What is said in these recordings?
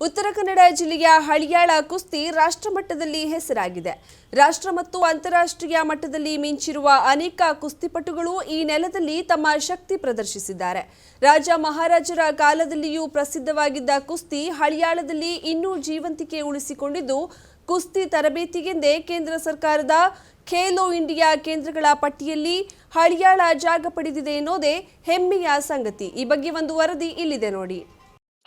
ಉತ್ತರ ಕನ್ನಡ ಜಿಲ್ಲೆಯ ಹಳಿಯಾಳ ಕುಸ್ತಿ ರಾಷ್ಟ್ರಮಟ್ಟದಲ್ಲಿ ಹೆಸರಾಗಿದೆ. ರಾಷ್ಟ್ರ ಮತ್ತು ಅಂತಾರಾಷ್ಟ್ರೀಯ ಮಟ್ಟದಲ್ಲಿ ಮಿಂಚಿರುವ ಅನೇಕ ಕುಸ್ತಿಪಟುಗಳು ಈ ನೆಲದಲ್ಲಿ ತಮ್ಮ ಶಕ್ತಿ ಪ್ರದರ್ಶಿಸಿದ್ದಾರೆ. ರಾಜ ಮಹಾರಾಜರ ಕಾಲದಲ್ಲಿಯೂ ಪ್ರಸಿದ್ಧವಾಗಿದ್ದ ಕುಸ್ತಿ ಹಳಿಯಾಳದಲ್ಲಿ ಇನ್ನೂ ಜೀವಂತಿಕೆ ಉಳಿಸಿಕೊಂಡಿದ್ದು, ಕುಸ್ತಿ ತರಬೇತಿಗೆಂದೇ ಕೇಂದ್ರ ಸರ್ಕಾರದ ಖೇಲೋ ಇಂಡಿಯಾ ಕೇಂದ್ರಗಳ ಪಟ್ಟಿಯಲ್ಲಿ ಹಳಿಯಾಳ ಜಾಗ ಪಡೆದಿದೆ ಎನ್ನುವುದೇ ಹೆಮ್ಮೆಯ ಸಂಗತಿ. ಈ ಬಗ್ಗೆ ಒಂದು ವರದಿ ಇಲ್ಲಿದೆ ನೋಡಿ.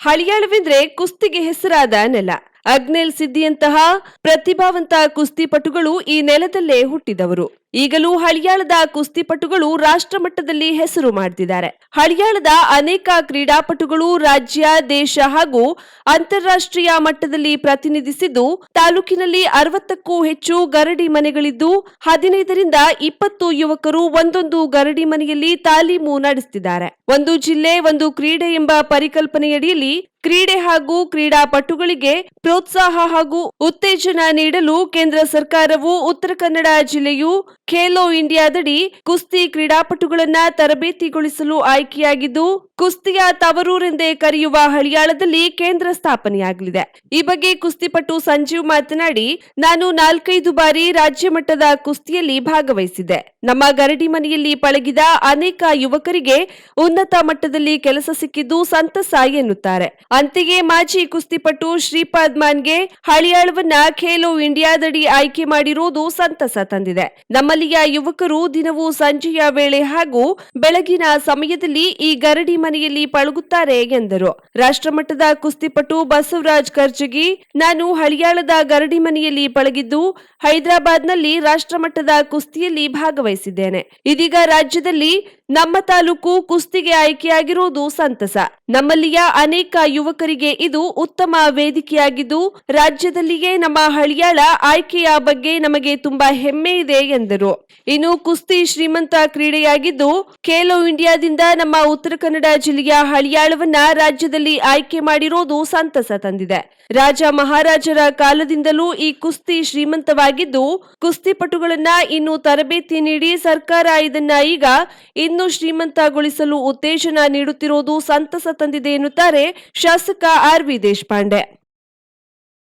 ಹಳಿಯಾಳವೆಂದ್ರೆ ಕುಸ್ತಿಗೆ ಹೆಸರಾದ ನೆಲ. ಅಗ್ನೇಲ್ ಸಿದ್ದಿಯಂತಹ ಪ್ರತಿಭಾವಂತ ಕುಸ್ತಿಪಟುಗಳು ಈ ನೆಲದಲ್ಲೇ ಹುಟ್ಟಿದವರು. ಈಗಲೂ ಹಳಿಯಾಳದ ಕುಸ್ತಿಪಟುಗಳು ರಾಷ್ಟ್ರಮಟ್ಟದಲ್ಲಿ ಹೆಸರು ಮಾಡ್ತಿದ್ದಾರೆ. ಹಳಿಯಾಳದ ಅನೇಕ ಕ್ರೀಡಾಪಟುಗಳು ರಾಜ್ಯ, ದೇಶ ಹಾಗೂ ಅಂತಾರಾಷ್ಟ್ರೀಯ ಮಟ್ಟದಲ್ಲಿ ಪ್ರತಿನಿಧಿಸಿದ್ದು, ತಾಲೂಕಿನಲ್ಲಿ ಅರವತ್ತಕ್ಕೂ ಹೆಚ್ಚು ಗರಡಿ ಮನೆಗಳಿದ್ದು, ಹದಿನೈದರಿಂದ ಇಪ್ಪತ್ತು ಯುವಕರು ಒಂದೊಂದು ಗರಡಿ ಮನೆಯಲ್ಲಿ ತಾಲೀಮು ನಡೆಸುತ್ತಿದ್ದಾರೆ ಒಂದು ಜಿಲ್ಲೆ, ಒಂದು ಕ್ರೀಡೆ ಎಂಬ ಪರಿಕಲ್ಪನೆಯಡಿಯಲ್ಲಿ ಕ್ರೀಡೆ ಹಾಗೂ ಕ್ರೀಡಾಪಟುಗಳಿಗೆ ಪ್ರೋತ್ಸಾಹ ಹಾಗೂ ಉತ್ತೇಜನ ನೀಡಲು ಕೇಂದ್ರ ಸರ್ಕಾರವು ಉತ್ತರ ಕನ್ನಡ ಜಿಲ್ಲೆಯು ಖೇಲೋ ಇಂಡಿಯಾದಡಿ ಕುಸ್ತಿ ಕ್ರೀಡಾಪಟುಗಳನ್ನ ತರಬೇತಿಗೊಳಿಸಲು ಆಯ್ಕೆಯಾಗಿದ್ದು, ಕುಸ್ತಿಯ ತವರೂರೆಂದೇ ಕರೆಯುವ ಹಳಿಯಾಳದಲ್ಲಿ ಕೇಂದ್ರ ಸ್ಥಾಪನೆಯಾಗಲಿದೆ. ಈ ಬಗ್ಗೆ ಕುಸ್ತಿಪಟು ಸಂಜೀವ್ ಮಾತನಾಡಿ, ನಾನು ನಾಲ್ಕೈದು ಬಾರಿ ರಾಜ್ಯ ಮಟ್ಟದ ಕುಸ್ತಿಯಲ್ಲಿ ಭಾಗವಹಿಸಿದ್ದೆ. ನಮ್ಮ ಗರಡಿ ಮನೆಯಲ್ಲಿ ಪಳಗಿದ ಅನೇಕ ಯುವಕರಿಗೆ ಉನ್ನತ ಮಟ್ಟದಲ್ಲಿ ಕೆಲಸ ಸಿಕ್ಕಿದ್ದು ಸಂತಸ ಎನ್ನುತ್ತಾರೆ. ಅಂತೆಯೇ ಮಾಜಿ ಕುಸ್ತಿಪಟು ಶ್ರೀಪಾದ್ ಮಾನ್ಗೆ ಹಳಿಯಾಳವನ್ನ ಖೇಲೋ ಇಂಡಿಯಾದಡಿ ಆಯ್ಕೆ ಮಾಡಿರುವುದು ಸಂತಸ ತಂದಿದೆ. ನಮ್ಮಲ್ಲಿಯ ಯುವಕರು ದಿನವೂ ಸಂಜೆಯ ವೇಳೆ ಹಾಗೂ ಬೆಳಗಿನ ಸಮಯದಲ್ಲಿ ಈ ಗರಡಿ ಮನೆಯಲ್ಲಿ ಪಳಗುತ್ತಾರೆ ಎಂದರು. ರಾಷ್ಟ್ರಮಟ್ಟದ ಕುಸ್ತಿಪಟು ಬಸವರಾಜ್ ಕರ್ಜಗಿ, ನಾನು ಹಳಿಯಾಳದ ಗರಡಿ ಮನೆಯಲ್ಲಿ ಪಳಗಿದ್ದು, ಹೈದರಾಬಾದ್ನಲ್ಲಿ ರಾಷ್ಟ್ರಮಟ್ಟದ ಕುಸ್ತಿಯಲ್ಲಿ ಭಾಗವಹಿಸಿದ್ದೇನೆ ಇದೀಗ ರಾಜ್ಯದಲ್ಲಿ ನಮ್ಮ ತಾಲೂಕು ಕುಸ್ತಿಗೆ ಆಯ್ಕೆಯಾಗಿರುವುದು ಸಂತಸ. ನಮ್ಮಲ್ಲಿಯ ಅನೇಕ ಯುವಕರಿಗೆ ಇದು ಉತ್ತಮ ವೇದಿಕೆಯಾಗಿದ್ದು, ರಾಜ್ಯದಲ್ಲಿಯೇ ನಮ್ಮ ಹಳಿಯಾಳ ಆಯ್ಕೆಯ ಬಗ್ಗೆ ನಮಗೆ ತುಂಬಾ ಹೆಮ್ಮೆ ಇದೆ ಎಂದರು. ಇನ್ನು ಕುಸ್ತಿ ಶ್ರೀಮಂತ ಕ್ರೀಡೆಯಾಗಿದ್ದು, ಖೇಲೋ ಇಂಡಿಯಾದಿಂದ ನಮ್ಮ ಉತ್ತರ ಕನ್ನಡ ಜಿಲ್ಲೆಯ ಹಳಿಯಾಳವನ್ನ ರಾಜ್ಯದಲ್ಲಿ ಆಯ್ಕೆ ಮಾಡಿರೋದು ಸಂತಸ ತಂದಿದೆ. ರಾಜ ಮಹಾರಾಜರ ಕಾಲದಿಂದಲೂ ಈ ಕುಸ್ತಿ ಶ್ರೀಮಂತವಾಗಿದ್ದು, ಕುಸ್ತಿಪಟುಗಳನ್ನ ಇನ್ನು ತರಬೇತಿ ನೀಡಿ ಸರ್ಕಾರ ಇದನ್ನ ಈಗ ಇನ್ನೂ ಶ್ರೀಮಂತಗೊಳಿಸಲು ಉತ್ತೇಜನ ನೀಡುತ್ತಿರುವುದು ಸಂತಸ ತಂದಿದೆ ಎನ್ನುತ್ತಾರೆ ಶಾಸಕ ಆರ್ ವಿ ದೇಶಪಾಂಡೆ.